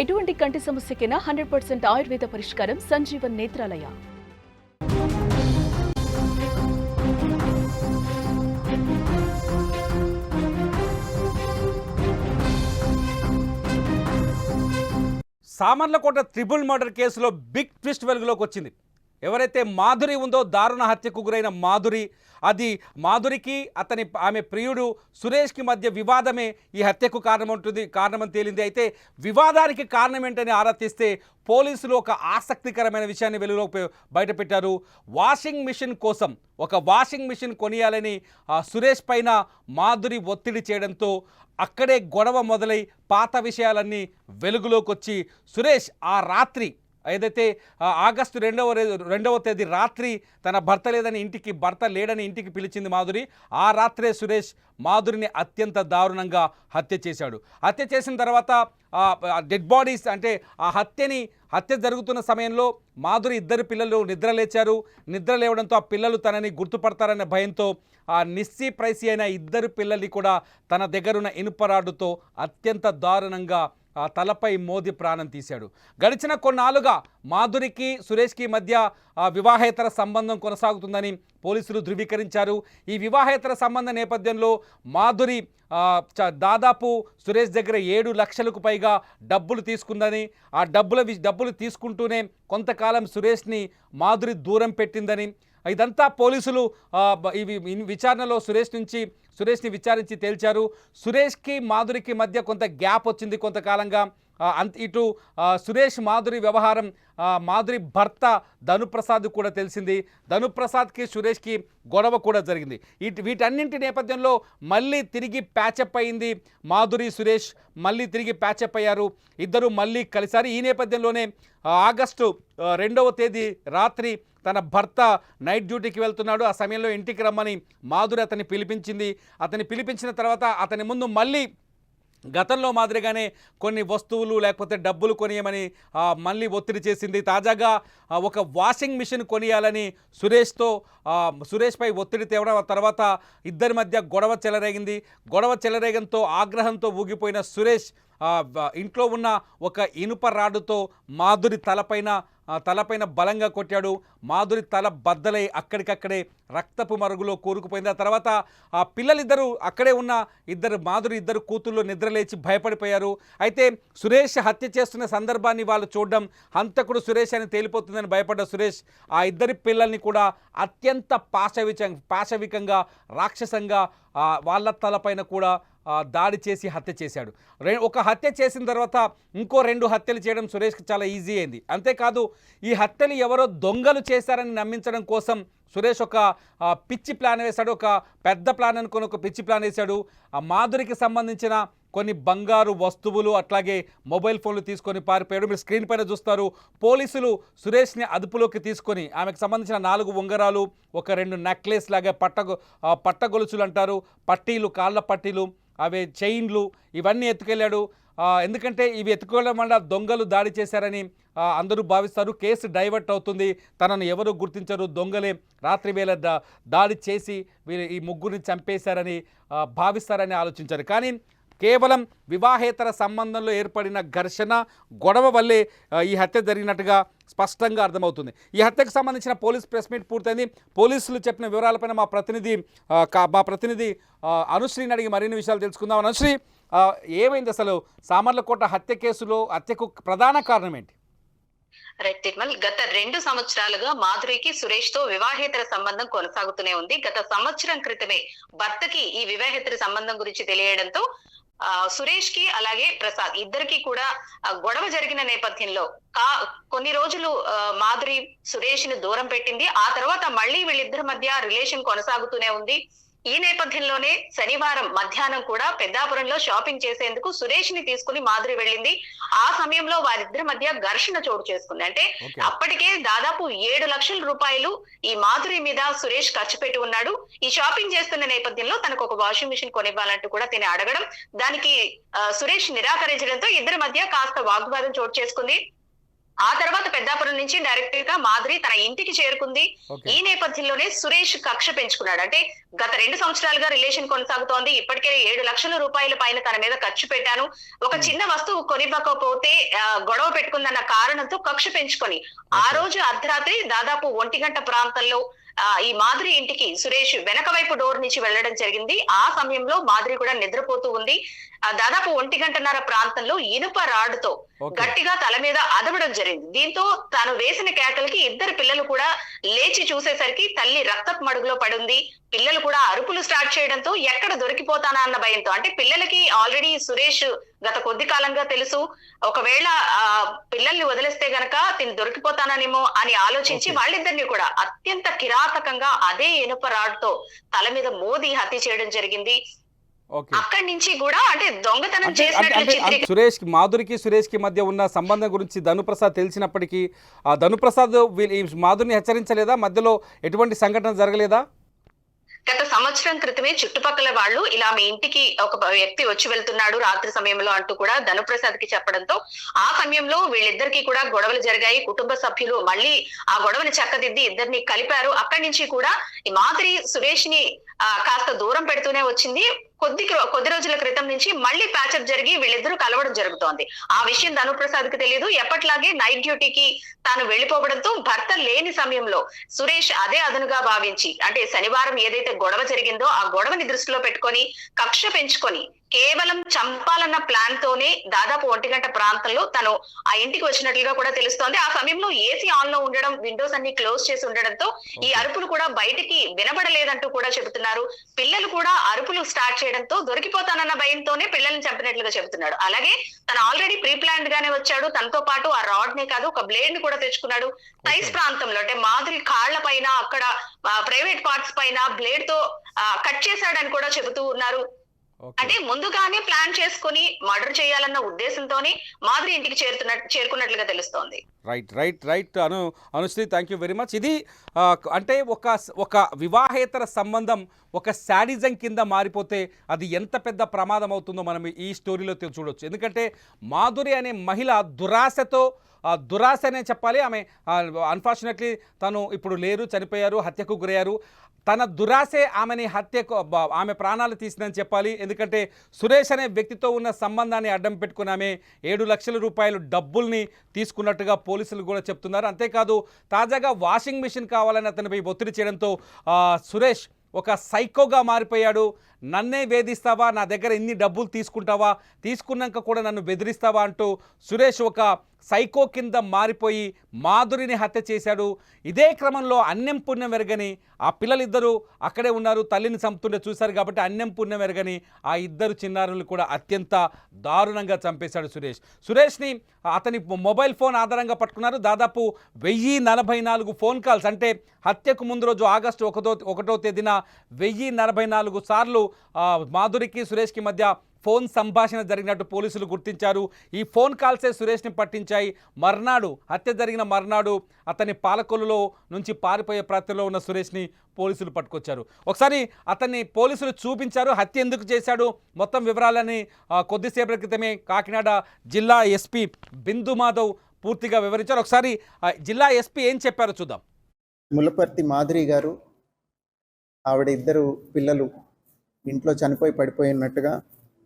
ఎటువంటి కంటి సమస్యకైనా hundred percent Ayurveda పరిష్కారం సంజీవన్ నేత్రాలయ. సామర్లకోట త్రిబుల్ మర్డర్ కేసులో బిగ్ ట్విస్ట్ వెలుగులోకి వచ్చింది. ఎవరైతే మాధురి ఉందో దారుణ హత్యకు గురైన మాధురి అది మాధురికి అతని ఆమె ప్రియుడు సురేష్కి మధ్య వివాదమే ఈ హత్యకు కారణమంటుంది కారణమని తేలింది. అయితే వివాదానికి కారణం ఏంటని ఆరా తీస్తే పోలీసులు ఒక ఆసక్తికరమైన విషయాన్ని వెలుగులోకి బయటపెట్టారు. వాషింగ్ మిషన్ కోసం ఒక వాషింగ్ మిషన్ కొనియాలని ఆ, సురేష్ పైన మాధురి ఒత్తిడి చేయడంతో అక్కడే గొడవ మొదలై పాత విషయాలన్నీ వెలుగులోకి వచ్చి సురేష్ ఆ రాత్రి ఏదైతే ఆగస్టు రెండవ రెండవ తేదీ రాత్రి తన భర్త లేదని ఇంటికి భర్త లేడని ఇంటికి పిలిచింది మాధురి. ఆ రాత్రే సురేష్ మాధురిని అత్యంత దారుణంగా హత్య చేశాడు. హత్య చేసిన తర్వాత డెడ్ బాడీస్ అంటే ఆ హత్యని హత్య జరుగుతున్న సమయంలో మాధురి ఇద్దరు పిల్లలు నిద్ర లేచారు నిద్ర లేవడంతో ఆ పిల్లలు తనని గుర్తుపడతారనే భయంతో ఆ నిస్సీ ప్రైసి అయిన ఇద్దరు పిల్లల్ని కూడా తన దగ్గరున్న ఇనుపరాడుతో అత్యంత దారుణంగా తలపై మోదీ ప్రాణం తీశాడు. గడిచిన కొన్నాళ్ళుగా మాధురికి సురేష్కి మధ్య వివాహేతర సంబంధం కొనసాగుతుందని పోలీసులు ధృవీకరించారు. ఈ వివాహేతర సంబంధ నేపథ్యంలో మాధురి చ- దాదాపు సురేష్ దగ్గర ఏడు లక్షలకు పైగా డబ్బులు తీసుకుందని ఆ డబ్బుల డబ్బులు తీసుకుంటూనే కొంతకాలం సురేష్ని మాధురి దూరం పెట్టిందని ఇదంతా పోలీసులు ఇవి విచారణలో సురేష్ నుంచి సురేష్ని విచారించి తేల్చారు. సురేష్కి మాధురికి మధ్య కొంత గ్యాప్ వచ్చింది కొంతకాలంగా. అంత ఇటు సురేష్ మాధురి వ్యవహారం మాధురి భర్త ధనుప్రసాద్ కూడా తెలిసింది. ధనుప్రసాద్కి సురేష్కి గొడవ కూడా జరిగింది. ఇటు వీటన్నింటి నేపథ్యంలో మళ్ళీ తిరిగి ప్యాచప్ అయింది మాధురి సురేష్. మళ్ళీ తిరిగి ప్యాచప్ అయ్యారు. ఇద్దరు మళ్ళీ కలిసారు. ఈ నేపథ్యంలోనే ఆగస్టు రెండవ తేదీ రాత్రి తన భర్త నైట్ డ్యూటీకి వెళ్తున్నాడు. ఆ సమయంలో ఇంటికి రమ్మని మాధురి అతన్ని పిలిపించింది. అతన్ని పిలిపించిన తర్వాత అతని ముందు మళ్ళీ గతంలో మాదిరిగానే కొన్ని వస్తువులు లేకపోతే డబ్బులు కొనియమని మళ్ళీ ఒత్తిడి చేసింది. తాజాగా ఒక వాషింగ్ మిషన్ కొనియాలని సురేష్తో సురేష్పై ఒత్తిడి తేవడం తర్వాత ఇద్దరి మధ్య గొడవ చెలరేగింది. గొడవ చెలరేగంతో ఆగ్రహంతో ఊగిపోయిన సురేష్ ఇంట్లో ఉన్న ఒక ఇనుప రాడుతో మాధురి తలపైన తలపైన బలంగా కొట్టాడు. మాధురి తల బద్దలై అక్కడికక్కడే రక్తపు మరుగులో కూరుకుపోయింది. ఆ తర్వాత ఆ పిల్లలిద్దరూ అక్కడే ఉన్న ఇద్దరు మాధురి ఇద్దరు కూతుళ్ళు నిద్రలేచి భయపడిపోయారు. అయితే సురేష్ హత్య చేస్తున్న సందర్భాన్ని వాళ్ళు చూడడం హంతకుడు సురేష్ అని తేలిపోతుందని భయపడ్డ సురేష్ ఆ ఇద్దరి పిల్లల్ని కూడా అత్యంత పాశవిచ పాశవికంగా రాక్షసంగా వాళ్ళ తలపైన కూడా దాడి చేసి హత్య చేశాడు. ఒక హత్య చేసిన తర్వాత ఇంకో రెండు హత్యలు చేయడం సురేష్కి చాలా ఈజీ అయింది. అంతేకాదు ఈ హత్యలు ఎవరో దొంగలు చేశారని నమ్మించడం కోసం సురేష్ ఒక పిచ్చి ప్లాన్ వేశాడు. ఒక పెద్ద ప్లాన్ అనుకుని ఒక పిచ్చి ప్లాన్ వేశాడు. ఆ మాధురికి సంబంధించిన కొన్ని బంగారు వస్తువులు అట్లాగే మొబైల్ ఫోన్లు తీసుకొని పారిపోయాడు. మీరు స్క్రీన్ పైన చూస్తారు పోలీసులు సురేష్ని అదుపులోకి తీసుకొని ఆమెకు సంబంధించిన నాలుగు ఉంగరాలు ఒక రెండు నెక్లెస్ లాగా పట్ట పట్టగొలుసులు అంటారు. పట్టీలు కాళ్ళ పట్టీలు అవి చైన్లు ఇవన్నీ ఎత్తుకెళ్ళాడు. ఎందుకంటే ఇవి ఎత్తుకోవడం వల్ల దొంగలు దాడి చేశారని అందరూ భావిస్తారు. కేసు డైవర్ట్ అవుతుంది. తనను ఎవరు గుర్తించరు? దొంగలే రాత్రి వేళ దా- దాడి చేసి వీళ్ళు ఈ ముగ్గురిని చంపేశారని భావిస్తారని ఆలోచించారు. కానీ కేవలం వివాహేతర సంబంధంలో ఏర్పడిన ఘర్షణ గొడవ వల్లే ఈ హత్య జరిగినట్టుగా స్పష్టంగా అర్థమవుతుంది. ఈ హత్యకు సంబంధించిన పోలీస్ ప్రెస్ మీట్ పూర్తయింది. పోలీసులు చెప్పిన వివరాలపైన మా ప్రతినిధి మా ప్రతినిధి అనుశ్రీని అడిగి మరిన్ని విషయాలు తెలుసుకుందాం. అనుశ్రీ ఏమైంది అసలు? సామర్లకోట హత్య కేసులో హత్యకు ప్రధాన కారణం ఏంటి? రైట్ తిరుమల్ గత రెండు సంవత్సరాలుగా మాధురికి సురేష్తో వివాహేతర సంబంధం కొనసాగుతూనే ఉంది. గత సంవత్సరం క్రితమే భర్తకి ఈ వివాహేతర సంబంధం గురించి తెలియడంతో సురేష్కి అలాగే ప్రసాద్ ఇద్దరికి కూడా గొడవ జరిగిన నేపథ్యంలో కా కొన్ని రోజులు ఆ, మాధురి సురేష్ని దూరం పెట్టింది. ఆ తర్వాత మళ్ళీ వీళ్ళిద్దరి మధ్య రిలేషన్ కొనసాగుతూనే ఉంది. ఈ నేపథ్యంలోనే శనివారం మధ్యాహ్నం కూడా పెద్దాపురంలో షాపింగ్ చేసేందుకు సురేష్ని తీసుకుని మాధురి వెళ్ళింది. ఆ సమయంలో వారిద్దరి మధ్య ఘర్షణ చోటు చేసుకుంది. అంటే అప్పటికే దాదాపు ఏడు లక్షల రూపాయలు ఈ మాధురి మీద సురేష్ ఖర్చు పెట్టి ఉన్నాడు. ఈ షాపింగ్ చేస్తున్న నేపథ్యంలో తనకు ఒక వాషింగ్ మిషన్ కొనివ్వాలంటూ కూడా తిని అడగడం దానికి సురేష్ నిరాకరించడంతో ఇద్దరి మధ్య కాస్త వాగ్వాదం చోటు చేసుకుంది. ఆ తర్వాత పెద్దాపురం నుంచి డైరెక్ట్గా మాధురి తన ఇంటికి చేరుకుంది. ఈ నేపథ్యంలోనే సురేష్ కక్ష పెంచుకున్నాడు. అంటే గత రెండు సంవత్సరాలుగా రిలేషన్ కొనసాగుతోంది. ఇప్పటికే ఏడు లక్షల రూపాయల పైన తన మీద ఖర్చు పెట్టాను. ఒక Hmm. చిన్న వస్తువు కొనివ్వకపోతే గొడవ పెట్టుకుందన్న కారణంతో కక్ష పెంచుకొని ఆ. రోజు అర్ధరాత్రి దాదాపు ఒంటి గంట ప్రాంతంలో ఆ, ఈ మాధురి ఇంటికి సురేష్ వెనక వైపు డోర్ నుంచి వెళ్ళడం జరిగింది. ఆ సమయంలో మాధురి కూడా నిద్రపోతూ ఉంది. దాదాపు ఒంటి గంటన్నర ప్రాంతంలో ఇనుప రాడుతో గట్టిగా తల మీద అదవడం జరిగింది. దీంతో తాను వేసిన కేకలకి ఇద్దరు పిల్లలు కూడా లేచి చూసేసరికి తల్లి రక్తపు మడుగులో పడింది. పిల్లలు కూడా అరుపులు స్టార్ట్ చేయడంతో ఎక్కడ దొరికిపోతానా అన్న భయంతో అంటే పిల్లలకి ఆల్రెడీ సురేష్ గత కొద్ది కాలంగా తెలుసు ఒకవేళ ఆ పిల్లల్ని వదిలేస్తే గనక తిని దొరికిపోతాననేమో అని ఆలోచించి. వాళ్ళిద్దరిని కూడా అత్యంత కిరాతకంగా అదే ఇనుప రాడ్తో తల మీద మోది హత్య చేయడం జరిగింది. అక్కడి నుంచి కూడా అంటే దొంగతనం చేసినట్లు సురేష్ మాధురికి సురేష్కి మధ్య ఉన్న సంబంధం గురించి ధనుప్రసాద్ తెలిసినప్పటికీ ఆ ధనుప్రసాద్ వీళ్ళ- ఈ మాధురిని హెచ్చరించలేదా? మధ్యలో ఎటువంటి సంఘటన జరగలేదా? గత సంవత్సరం క్రితమే చుట్టుపక్కల వాళ్ళు ఇలా మీ ఇంటికి ఒక వ్యక్తి వచ్చి వెళ్తున్నాడు రాత్రి సమయంలో అంటూ కూడా ధనుప్రసాద్కి చెప్పడంతో ఆ సమయంలో వీళ్ళిద్దరికి కూడా గొడవలు జరిగాయి. కుటుంబ సభ్యులు మళ్ళీ ఆ గొడవని చక్కదిద్ది ఇద్దరిని కలిపారు. అక్కడి నుంచి కూడా ఈ మాదిరి సురేష్ని ఆ, కాస్త దూరం పెడుతూనే వచ్చింది. కొద్ది కొద్ది రోజుల క్రితం నుంచి మళ్ళీ ప్యాచప్ జరిగి వీళ్ళిద్దరూ కలవడం జరుగుతోంది. ఆ విషయం ధనుప్రసాద్కి తెలియదు ఎప్పట్లాగే నైట్ డ్యూటీకి తాను వెళ్ళిపోవడంతో భర్త లేని సమయంలో సురేష్ అదే అదనుగా భావించి అంటే శనివారం ఏదైతే గొడవ జరిగిందో ఆ గొడవని దృష్టిలో పెట్టుకొని కక్ష పెంచుకొని కేవలం చంపాలన్న ప్లాన్ తోనే దాదాపు ఒంటి గంట ప్రాంతంలో తను ఆ ఇంటికి వచ్చినట్లుగా కూడా తెలుస్తోంది. ఆ సమయంలో ఏసీ ఆన్లో ఉండడం విండోస్ అన్ని క్లోజ్ చేసి ఉండడంతో ఈ. అరుపులు కూడా బయటికి వినబడలేదంటూ కూడా చెబుతున్నారు. పిల్లలు కూడా అరుపులు స్టార్ట్ చేయడంతో దొరికిపోతానన్న భయంతోనే పిల్లల్ని చంపినట్లుగా చెబుతున్నాడు. అలాగే తను ఆల్రెడీ ప్రీ ప్లాన్డ్ గానే వచ్చాడు. తనతో పాటు ఆ రాడ్ నే కాదు ఒక బ్లేడ్ని కూడా తెచ్చుకున్నాడు. Okay. ప్రాంతంలో అంటే మాదిరి కాళ్ళ పైన అక్కడ ప్రైవేట్ పార్ట్స్ పైన బ్లేడ్తో కట్ చేశాడని కూడా చెబుతూ ఉన్నారు. అంటే ముందుగానే ప్లాన్ చేసుకుని మర్డర్ చేయాలన్న ఉద్దేశంతోనే మాదిరి ఇంటికి చేరుతున్నట్టు చేరుకున్నట్లుగా తెలుస్తోంది. Right right right. Anu Anushri thank you very much. ఇది అంటే ఒక ఒక వివాహేతర సంబంధం ఒక శాడిజం కింద మారిపోతే అది ఎంత పెద్ద ప్రమాదం అవుతుందో మనం ఈ స్టోరీలో చూడొచ్చు. ఎందుకంటే మాధురి అనే మహిళ దురాశతో దురాశ అనే చెప్పాలి. ఆమె అన్ఫార్చునేట్లీ తను ఇప్పుడు లేరు చనిపోయారు హత్యకు గురయ్యారు. తన దురాశే ఆమెని హత్యకు ఆమె ప్రాణాలు తీసిందని చెప్పాలి. ఎందుకంటే సురేష్ అనే వ్యక్తితో ఉన్న సంబంధాన్ని అడ్డం పెట్టుకుని ఆమె ఏడు లక్షల రూపాయలు డబ్బుల్ని తీసుకున్నట్టుగా పోలీసులు కూడా చెప్తున్నారు. అంతేకాదు తాజాగా వాషింగ్ మిషన్ కావాలని అతనిపై ఒత్తిడి చేయడంతో సురేష్ ఒక సైకోగా మారిపోయాడు. నన్నే వేధిస్తావా? నా దగ్గర ఇన్ని డబ్బులు తీసుకుంటావా? తీసుకున్నాక కూడా నన్ను బెదిరిస్తావా? అంటూ సురేష్ ఒక సైకో కింద మారిపోయి మాధురిని హత్య చేశాడు. ఇదే క్రమంలో అన్యం పుణ్యం వెరగని ఆ పిల్లలిద్దరూ అక్కడే ఉన్నారు. తల్లిని చంపుతుంటే చూశారు కాబట్టి అన్యం పుణ్యం వెరగని ఆ ఇద్దరు చిన్నారులు కూడా అత్యంత దారుణంగా చంపేశాడు సురేష్. సురేష్ని అతని మొబైల్ ఫోన్ ఆధారంగా పట్టుకున్నారు. దాదాపు వెయ్యి నలభై నాలుగు ఫోన్ కాల్స్ అంటే హత్యకు ముందు రోజు ఆగస్టు ఒకటో ఒకటో తేదీన వెయ్యి నలభై నాలుగు సార్లు మాధురికి సురేష్కి మధ్య ఫోన్ సంభాషణ జరిగినట్టు పోలీసులు గుర్తించారు. ఈ ఫోన్ కాల్సే సురేష్ని పట్టించాయి. మర్నాడు హత్య జరిగిన మర్నాడు అతని పాలకొల్లులో నుంచి పారిపోయే ప్రయత్నంలో ఉన్న సురేష్ని పోలీసులు పట్టుకొచ్చారు. ఒకసారి అతన్ని పోలీసులు చూపించారు హత్య ఎందుకు చేశాడు? మొత్తం వివరాలని కొద్దిసేపటి క్రితమే కాకినాడ జిల్లా ఎస్పీ బిందు మాధవ్ పూర్తిగా వివరించారు. ఒకసారి జిల్లా ఎస్పీ ఏం చెప్పారో చూద్దాం. ములపర్తి మాధురి గారు ఆవిడ ఇద్దరు పిల్లలు ఇంట్లో చనిపోయి పడిపోయినట్టుగా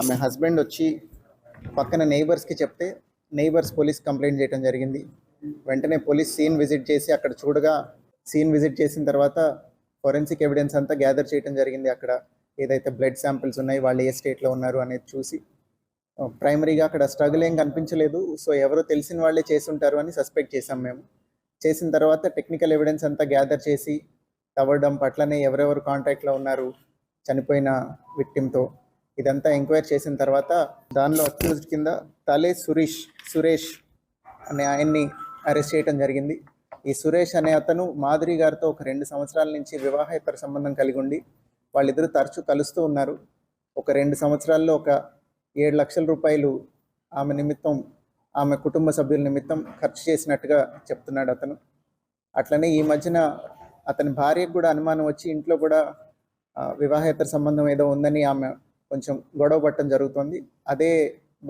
ఆమె హస్బెండ్ వచ్చి పక్కన నైబర్స్కి చెప్తే నైబర్స్ పోలీస్ కంప్లైంట్ చేయడం జరిగింది. వెంటనే పోలీస్ సీన్ విజిట్ చేసి అక్కడ చూడగా సీన్ విజిట్ చేసిన తర్వాత ఫొరెన్సిక్ ఎవిడెన్స్ అంతా గ్యాదర్ చేయడం జరిగింది అక్కడ. ఏదైతే బ్లడ్ శాంపిల్స్ ఉన్నాయి వాళ్ళు ఏ స్టేట్లో ఉన్నారు అనేది చూసి ప్రైమరీగా అక్కడ స్ట్రగుల్ ఏం కనిపించలేదు. సో ఎవరో తెలిసిన వాళ్ళే చేసి ఉంటారు అని సస్పెక్ట్ చేసాం మేము. చేసిన తర్వాత టెక్నికల్ ఎవిడెన్స్ అంతా గ్యాదర్ చేసి తవ్వడం పట్లనే ఎవరెవరు కాంటాక్ట్లో ఉన్నారు చనిపోయిన విక్టిమ్తో ఇదంతా ఎంక్వైరీ చేసిన తర్వాత దానిలో అక్యూజ్డ్ కింద తలే సురేష్ సురేష్ అనే ఆయన్ని అరెస్ట్ చేయడం జరిగింది. ఈ సురేష్ అనే అతను మాధురి గారితో ఒక రెండు సంవత్సరాల నుంచి వివాహేతర సంబంధం కలిగి ఉండి వాళ్ళిద్దరూ తరచూ కలుస్తూ ఉన్నారు. ఒక రెండు సంవత్సరాల్లో ఒక ఏడు లక్షల రూపాయలు ఆమె నిమిత్తం ఆమె కుటుంబ సభ్యుల నిమిత్తం ఖర్చు చేసినట్టుగా చెప్తున్నాడు అతను. అట్లనే ఈ మధ్యన అతని భార్యకు కూడా అనుమానం వచ్చి ఇంట్లో కూడా వివాహేతర సంబంధం ఏదో ఉందని ఆమె కొంచెం గొడవ పట్టడం జరుగుతుంది. అదే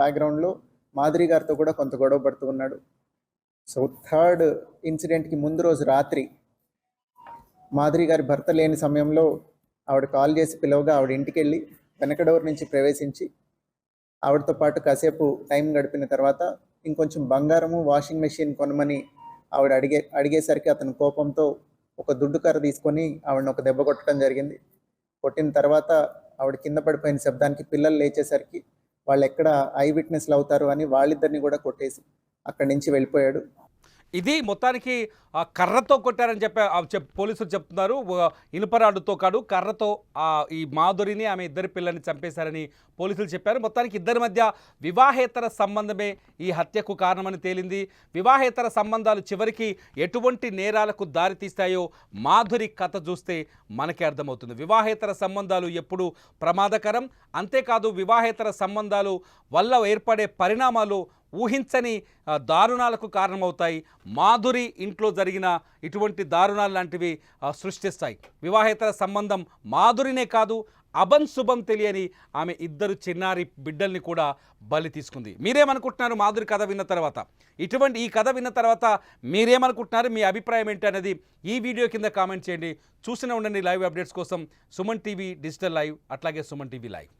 బ్యాక్గ్రౌండ్లో మాధురి గారితో కూడా కొంత గొడవ పడుతూ ఉన్నాడు. సో థర్డ్ ఇన్సిడెంట్కి ముందు రోజు రాత్రి మాధురి గారి భర్త లేని సమయంలో ఆవిడ కాల్ చేసి పిలవగా ఆవిడ ఇంటికి వెళ్ళి వెనక డోర్ నుంచి ప్రవేశించి ఆవిడతో పాటు కాసేపు టైం గడిపిన తర్వాత ఇంకొంచెం బంగారము వాషింగ్ మెషిన్ కొనమని ఆవిడ అడిగే అడిగేసరికి అతను కోపంతో ఒక దుడ్డు కర్ర తీసుకొని ఆవిడని ఒక దెబ్బ కొట్టడం జరిగింది. కొట్టిన తర్వాత ఆవిడ కింద పడిపోయిన శబ్దానికి పిల్లలు లేచేసరికి వాళ్ళు ఎక్కడ ఐ విట్నెస్లు అవుతారు అని వాళ్ళిద్దరిని కూడా కొట్టేసి అక్కడి నుంచి వెళ్ళిపోయాడు. ఇది మొత్తానికి కర్రతో కొట్టారని చెప్పి చెప్ పోలీసులు చెప్తున్నారు. ఇనుపరాడుతో కాడు కర్రతో ఈ మాధురిని ఆమె ఇద్దరి పిల్లల్ని చంపేశారని పోలీసులు చెప్పారు. మొత్తానికి ఇద్దరి మధ్య వివాహేతర సంబంధమే ఈ హత్యకు కారణమని తేలింది. వివాహేతర సంబంధాలు చివరికి ఎటువంటి నేరాలకు దారితీస్తాయో మాధురి కథ చూస్తే మనకే అర్థమవుతుంది. వివాహేతర సంబంధాలు ఎప్పుడు ప్రమాదకరం. అంతేకాదు వివాహేతర సంబంధాలు వల్ల ఏర్పడే పరిణామాలు ఊహించని దారుణాలకు కారణమవుతాయి. మాధురి ఇంట్లో జరిగిన ఇటువంటి దారుణాలు లాంటివి సృష్టిస్తాయి. వివాహేతర సంబంధం మాధురినే కాదు అభం శుభం తెలియని ఆమె ఇద్దరు చిన్నారి బిడ్డల్ని కూడా బలి తీసుకుంది. మీరేమనుకుంటున్నారు? మాధురి కథ విన్న తర్వాత. ఇటువంటి ఈ కథ విన్న తర్వాత మీరేమనుకుంటున్నారు? మీ అభిప్రాయం ఏంటి అనేది ఈ వీడియో కింద కామెంట్ చేయండి. చూసిన ఉండండి లైవ్ అప్డేట్స్ కోసం సుమన్ టీవీ డిజిటల్ లైవ్ అట్లాగే సుమన్ టీవీ లైవ్.